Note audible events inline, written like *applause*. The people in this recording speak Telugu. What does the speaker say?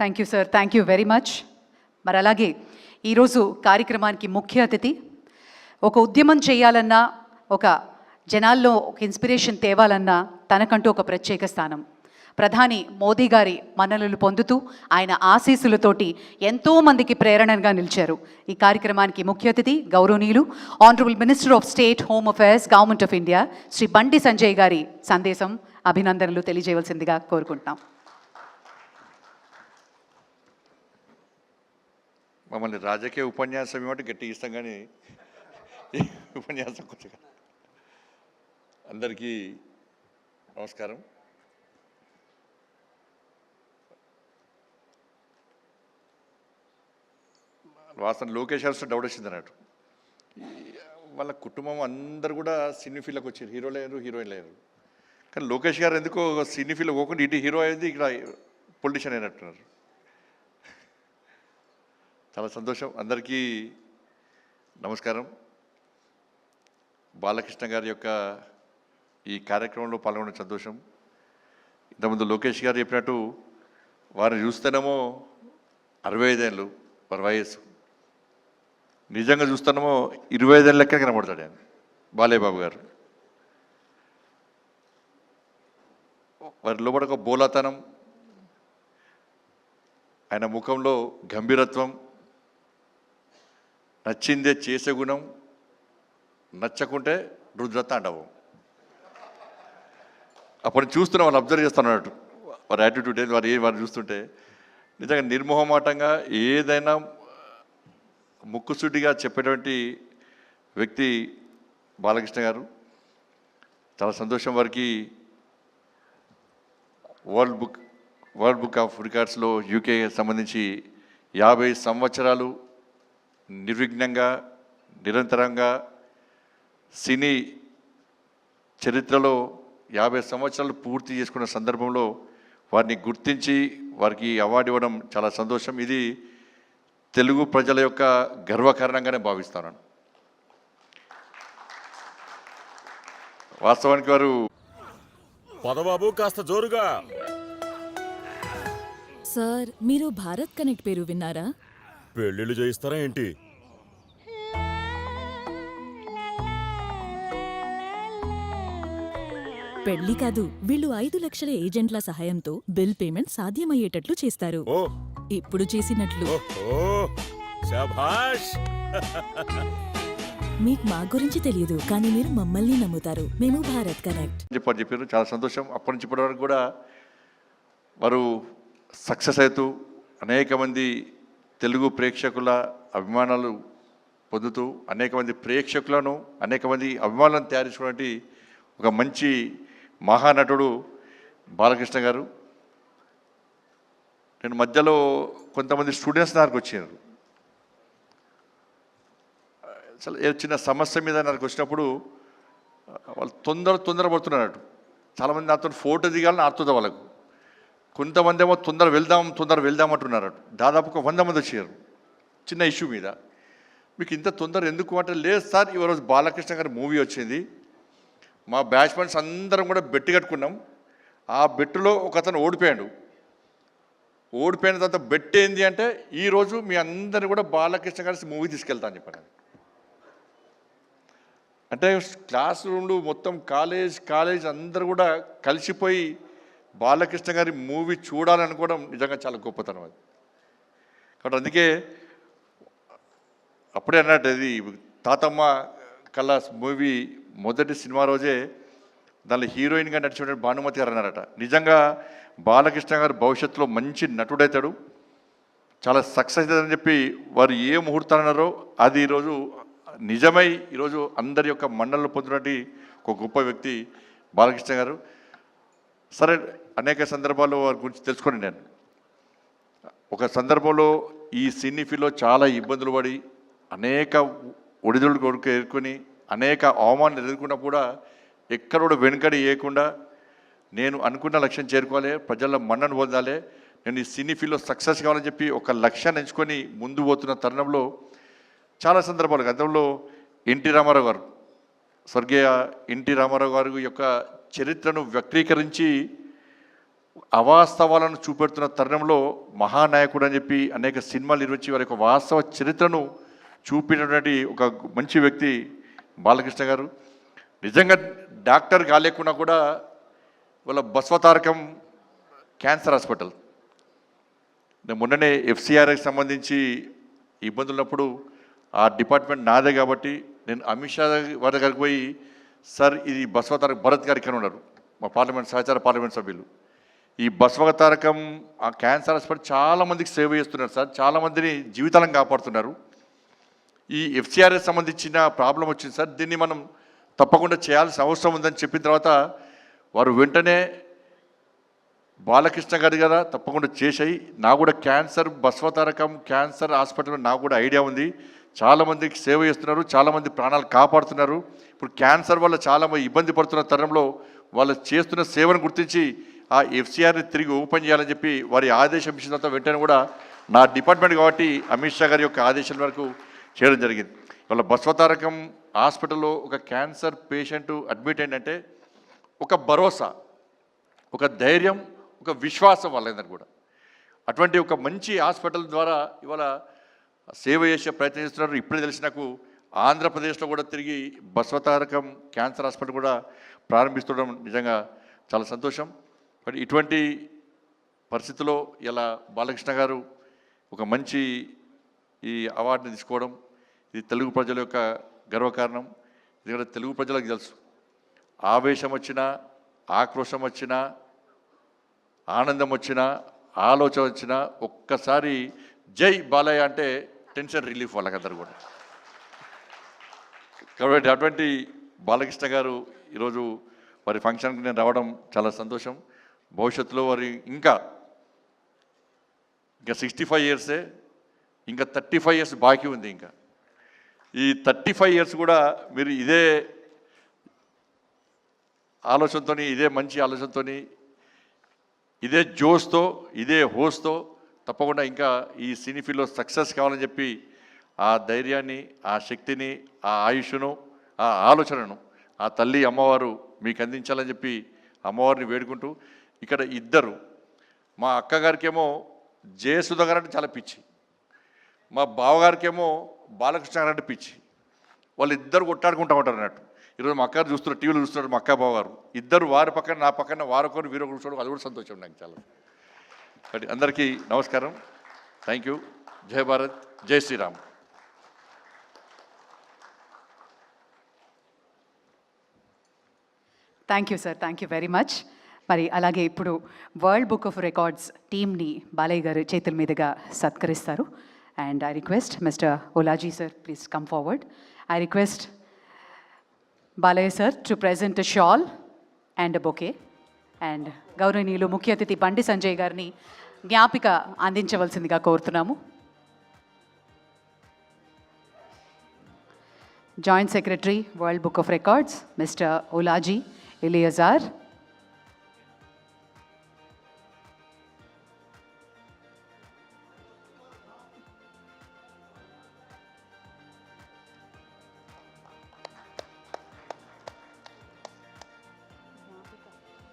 Thank you sir thank you very much మరి అలాగే ఈరోజు కార్యక్రమానికి ముఖ్య అతిథి. ఒక ఉద్యమం చేయాలన్నా ఒక జనాల్లో ఒక ఇన్స్పిరేషన్ తేవాలన్నా తనకంటూ ఒక ప్రత్యేక స్థానం. ప్రధాని మోదీ గారి మన్ననలు పొందుతూ ఆయన ఆశీస్సులతోటి ఎంతో మందికి ప్రేరణగా నిలిచారు. ఈ కార్యక్రమానికి ముఖ్య అతిథి గౌరవనీయులు honourable minister of state home affairs government of India Shri Bandi Sanjay గారి సందేశం అభినందనలు తెలియజేయవలసిందిగా కోరుకుంటున్నాం. మమ్మల్ని రాజకీయ ఉపన్యాసం ఇవ్వమంటే గట్టి ఇస్తాం కానీ *laughs* ఉపన్యాసం కొంచెం అందరికీ నమస్కారం. వాసన లోకేష్ గారు డౌట్ వచ్చింది అన్నట్టు. వాళ్ళ కుటుంబం అందరు కూడా సినీ ఫీల్కి వచ్చారు. హీరో లేరు హీరోయిన్ లేరు. కానీ లోకేష్ గారు ఎందుకో సినీ ఫీల్ పోకుండా ఇటు హీరో అయింది ఇక్కడ పొలిటీషియన్ అయినట్టున్నారు. చాలా సంతోషం. అందరికీ నమస్కారం. బాలకృష్ణ గారి యొక్క ఈ కార్యక్రమంలో పాల్గొనడం సంతోషం. ఇంతకుముందు లోకేష్ గారు చెప్పినట్టు వారిని చూస్తేనేమో అరవై ఐదేళ్ళు వారి వయస్సు. నిజంగా చూస్తేనేమో ఇరవై ఐదేళ్ళ లెక్క కనబడతాడు ఆయన. బాలయ్య బాబు గారు. వారి లోపల ఒక బోలాతనం. ఆయన ముఖంలో గంభీరత్వం. నచ్చిందే చేసే గుణం నచ్చకుంటే రుద్రతాండవం. అప్పుడు చూస్తున్న వాళ్ళు అబ్జర్వ్ చేస్తున్నట్టు వారి యాటిట్యూడ్ ఏది వారు ఏ వారు చూస్తుంటే నిజంగా నిర్మోహమాటంగా ఏదైనా ముక్కుసూటిగా చెప్పేటువంటి వ్యక్తి బాలకృష్ణ గారు చాలా సంతోషం వారికి. World book world book of రికార్డ్స్లో UK సంబంధించి యాభై సంవత్సరాలు నిర్విఘ్నంగా నిరంతరంగా సినీ చరిత్రలో యాభై సంవత్సరాలు పూర్తి చేసుకున్న సందర్భంలో వారిని గుర్తించి వారికి అవార్డు ఇవ్వడం చాలా సంతోషం. ఇది తెలుగు ప్రజల యొక్క గర్వకారణంగానే భావిస్తాను. వాస్తవానికి వారు పదబాబు కాస్త జోరుగా. సార్ మీరు భారత్ కనెక్ట్ పేరు విన్నారా? పెళ్ళిళ్ళు చేయిస్తారా ఏంటి? పెళ్ళి కాదు వీళ్ళు ఐదు లక్షల ఏజెంట్ల సహాయంతో బిల్ పేమెంట్ సాధ్యమయ్యేటట్లు చేస్తారు. ఓ. ఇప్పుడు చేసినట్లు. శభాష్. మీకు మా గురించి తెలియదు కానీ మీరు మమ్మల్ని నమ్ముతారు. మేము భారత్ కనెక్ట్. చెప్పారు చెప్పారు చాలా సంతోషం. అప్పటి నుంచి ఇప్పటి వరకు కూడా వారు సక్సెస్ అవుతూ అనేక మంది తెలుగు ప్రేక్షకుల అభిమానాలు పొందుతూ అనేక మంది ప్రేక్షకులను అనేక మంది అభిమానులను తయారు చేసుకున్నటువంటి ఒక మంచి మహానటుడు బాలకృష్ణ గారు. నేను మధ్యలో కొంతమంది స్టూడెంట్స్ నాకు వచ్చారు. అసలు చిన్న సమస్య మీద నాకు వచ్చినప్పుడు వాళ్ళు తొందర తొందర పడుతున్నారు చాలామంది నాతో ఫోటో దిగాలని ఆడుతుంది వాళ్ళకు. కొంతమంది ఏమో తొందర వెళ్దాం తొందర వెళ్దాం అంటున్నారు దాదాపు ఒక వంద మంది వచ్చారు. చిన్న ఇష్యూ మీద. మీకు ఇంత తొందర ఎందుకు అంటే లేదు సార్ ఈరోజు బాలకృష్ణ గారి మూవీ వచ్చింది. మా బ్యాచ్మెంట్స్ అందరం కూడా బెట్టు కట్టుకున్నాం. ఆ బెట్టులో ఒక అతను ఓడిపోయాడు. ఓడిపోయిన తర్వాత బెట్ ఏంది అంటే ఈరోజు మీ అందరిని కూడా బాలకృష్ణ గారి మూవీ తీసుకెళ్తా అని చెప్పాను అంటే క్లాస్ రూమ్లు మొత్తం కాలేజ్ కాలేజ్ అందరు కూడా కలిసిపోయి బాలకృష్ణ గారి మూవీ చూడాలనుకోవడం నిజంగా చాలా గొప్పతనం అది. కాబట్టి అందుకే అప్పుడే అన్నట్టు అది తాతమ్మ కల్లాస్ మూవీ మొదటి సినిమా రోజే దానిలో హీరోయిన్గా నడిచిన భానుమతి గారు అన్నారట. నిజంగా బాలకృష్ణ గారు భవిష్యత్తులో మంచి నటుడైతాడు. చాలా సక్సెస్ అవుతుందని చెప్పి వారు ఏ ముహూర్తాలు అన్నారో అది ఈరోజు నిజమై ఈరోజు అందరి యొక్క మండలను పొందినటువంటి ఒక గొప్ప వ్యక్తి బాలకృష్ణ గారు. సరే అనేక సందర్భాల్లో వారి గురించి తెలుసుకొని నేను. ఒక సందర్భంలో ఈ సినీ చాలా ఇబ్బందులు పడి అనేక ఒడిదుడు కొడుకు ఎదుర్కొని అనేక అవమానాలు ఎదుర్కొన్నా కూడా ఎక్కడ కూడా వెనుకడి వేయకుండా నేను అనుకున్న లక్ష్యం చేరుకోవాలి ప్రజల మన్నను పొందాలి నేను ఈ సినీ ఫీల్డ్లో సక్సెస్ కావాలని చెప్పి ఒక లక్ష్యాన్ని ఎంచుకొని ముందు పోతున్న తరుణంలో చాలా సందర్భాలు. గతంలో ఎన్టీ రామారావు గారు స్వర్గీయ ఎన్టీ రామారావు గారి యొక్క చరిత్రను వ్యక్తీకరించి అవాస్తవాలను చూపెడుతున్న తరుణంలో మహానాయకుడు అని చెప్పి అనేక సినిమాలు నిర్మించి వారి యొక్క వాస్తవ చరిత్రను చూపినటువంటి ఒక మంచి వ్యక్తి బాలకృష్ణ గారు. నిజంగా డాక్టర్ కాలేకుండా కూడా వాళ్ళ బస్వతారకం క్యాన్సర్ హాస్పిటల్. నేను మొన్ననే ఎఫ్సిఆర్ఐకి సంబంధించి ఇబ్బందులు ఉన్నప్పుడు ఆ డిపార్ట్మెంట్ నాదే కాబట్టి నేను అమిత్ షా వారి దగ్గరికి పోయి సార్ ఇది బస్వతారక భరత్ గారు ఇక్కడ ఉన్నారు. మా పార్లమెంట్ సహచార పార్లమెంట్ సభ్యులు. ఈ బస్వతారకం ఆ క్యాన్సర్ హాస్పిటల్ చాలా మందికి సేవ చేస్తున్నారు సార్. చాలామందిని జీవితాలను కాపాడుతున్నారు. ఈ ఎఫ్సిఆర్ఎస్ సంబంధించిన ప్రాబ్లం వచ్చింది సార్. దీన్ని మనం తప్పకుండా చేయాల్సిన అవసరం ఉందని చెప్పిన తర్వాత వారు వెంటనే బాలకృష్ణ గారి కదా తప్పకుండా చేసాయి నాకు కూడా క్యాన్సర్ బస్వతారకం క్యాన్సర్ హాస్పిటల్ నాకు కూడా ఐడియా ఉంది. చాలామందికి సేవ చేస్తున్నారు. చాలామంది ప్రాణాలు కాపాడుతున్నారు. ఇప్పుడు క్యాన్సర్ వల్ల చాలా ఇబ్బంది పడుతున్న తరంలో వాళ్ళు చేస్తున్న సేవను గుర్తించి ఆ ఎఫ్సిఆర్ని తిరిగి ఓపెన్ చేయాలని చెప్పి వారి ఆదేశం ఇచ్చిన తర్వాత వెంటనే కూడా నా డిపార్ట్మెంట్ కాబట్టి అమిత్ షా గారి యొక్క ఆదేశాల వరకు చేయడం జరిగింది. వాళ్ళ బస్వతారకం హాస్పిటల్లో ఒక క్యాన్సర్ పేషెంట్ అడ్మిట్ అయిందంటే ఒక భరోసా ఒక ధైర్యం ఒక విశ్వాసం వాళ్ళందరూ కూడా. అటువంటి ఒక మంచి హాస్పిటల్ ద్వారా ఇవాళ సేవ చేసే ప్రయత్నం చేస్తున్నారు. ఇప్పుడే తెలిసి నాకు ఆంధ్రప్రదేశ్లో కూడా తిరిగి బస్వతారకం క్యాన్సర్ హాస్పిటల్ కూడా ప్రారంభిస్తుండడం నిజంగా చాలా సంతోషం. బట్ ఇటువంటి పరిస్థితిలో ఇలా బాలకృష్ణ గారు ఒక మంచి ఈ అవార్డుని తీసుకోవడం ఇది తెలుగు ప్రజల యొక్క గర్వకారణం. ఎందుకంటే తెలుగు ప్రజలకు తెలుసు. ఆవేశం వచ్చినా ఆక్రోశం వచ్చినా ఆనందం వచ్చినా ఆలోచన వచ్చినా ఒక్కసారి జై బాలయ్య అంటే టెన్షన్ రిలీఫ్ వాళ్ళకందరూ కూడా. కాబట్టి అటువంటి బాలకృష్ణ గారు ఈరోజు వారి ఫంక్షన్కి నేను రావడం చాలా సంతోషం. భవిష్యత్తులో వారి ఇంకా ఇంకా సిక్స్టీ ఫైవ్ ఇయర్సే ఇంకా థర్టీ ఫైవ్ ఇయర్స్ బాకీ ఉంది ఇంకా. ఈ థర్టీ ఫైవ్ ఇయర్స్ కూడా మీరు ఇదే ఆలోచనతో ఇదే మంచి ఆలోచనతో ఇదే జోస్తో ఇదే హోస్తో తప్పకుండా ఇంకా ఈ సినీ ఫీల్డ్లో సక్సెస్ కావాలని చెప్పి ఆ ధైర్యాన్ని ఆ శక్తిని ఆ ఆయుష్ను ఆ ఆలోచనను ఆ తల్లి అమ్మవారు మీకు అందించాలని చెప్పి అమ్మవారిని వేడుకుంటూ ఇక్కడ ఇద్దరు. మా అక్కగారికేమో జయసుధ గారు అంటే చాలా పిచ్చి. మా బావగారికేమో బాలకృష్ణ గారు అంటే పిచ్చి. వాళ్ళు ఇద్దరు కొట్టాడుకుంటా ఉంటారు అన్నట్టు. ఈరోజు మా అక్క చూస్తున్నారు టీవీలో చూస్తున్నారు మా అక్క బావగారు. ఇద్దరు వారి పక్కన నా పక్కన వారొకరు వీరొకరు చూడడం అది కూడా సంతోషం నాకు చాలా. అందరికీ నమస్కారం. థ్యాంక్ యూ జై భారత్. జై Shriram. Thank you sir thank you very much మరి అలాగే ఇప్పుడు వరల్డ్ బుక్ ఆఫ్ రికార్డ్స్ టీమ్ని బాలయ్య గారు చేతుల మీదుగా సత్కరిస్తారు. And I request mister ఓలాజీ sir please come forward I request Balayya sir to present shawl and bouquet and గౌరవనీయులు ముఖ్య అతిథి బండి సంజయ్ గారిని జ్ఞాపిక అందించవలసిందిగా కోరుతున్నాము. Joint secretary world book of records mister ఓలాజీ Eleazar.